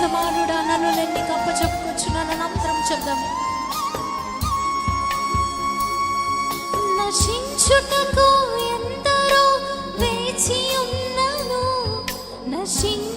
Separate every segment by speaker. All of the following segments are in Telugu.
Speaker 1: యజమానుడా నన్ను ఎన్ని కప్ప చెప్పుకొచ్చున్నాను మంత్రం చెప్దాము. నశించుటకు ఎందరో వేచి ఉన్నాను. నశించు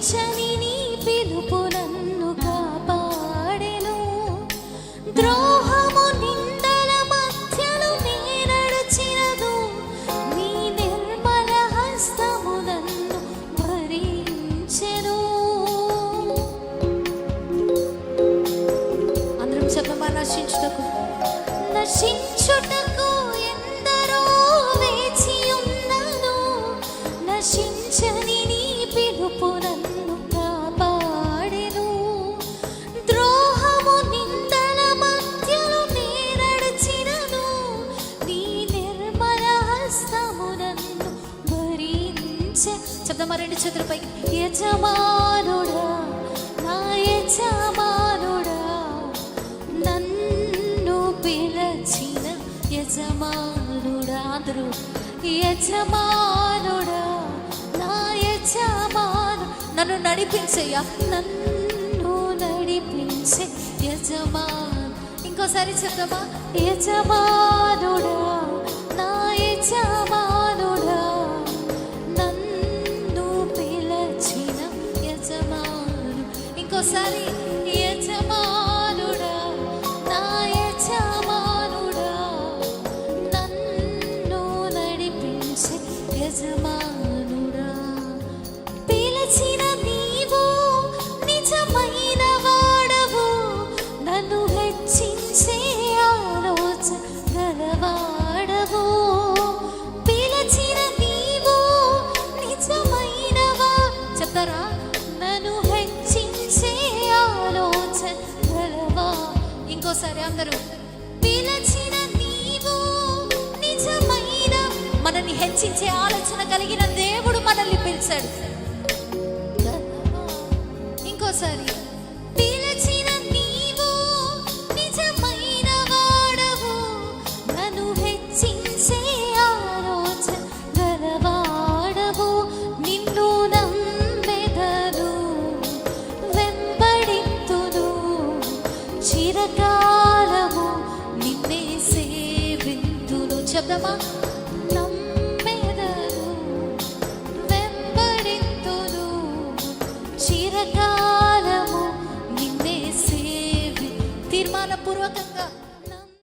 Speaker 1: భరించే చెప్దామా రెండు చేతులపై యజమానుడా నా యజమానుడా నన్ను పిలచిన యజమానుడా అందరూ యజమానుడా నా యజమాను నన్ను నడిపించయ్యా నన్ను నడిపించే యజమాను. ఇంకోసారి చెప్దామా? యజమానుడా ఇంకోసారి యజమానుడా నా యజమానుడా నన్ను నడిపించే యజమానుడా ఇంకోసారి అందరూ. పిలిచిన నీవు నిజమైన మనల్ని హెచ్చించే ఆలోచన కలిగిన దేవుడు మనల్ని పిలిచాడు. ఇంకోసారి. పిలిచిన నీవు నిజమైన వాడవు. నన్ను హెచ్చించే ఆలోచన గలవాడవు. నిన్ను నమ్మెదను వెంబడింతును చిరకాలము సేవింతును చెప్దామా నమ్మెదను చిరకాలము నిన్నే సేవి. తీర్మానపూర్వక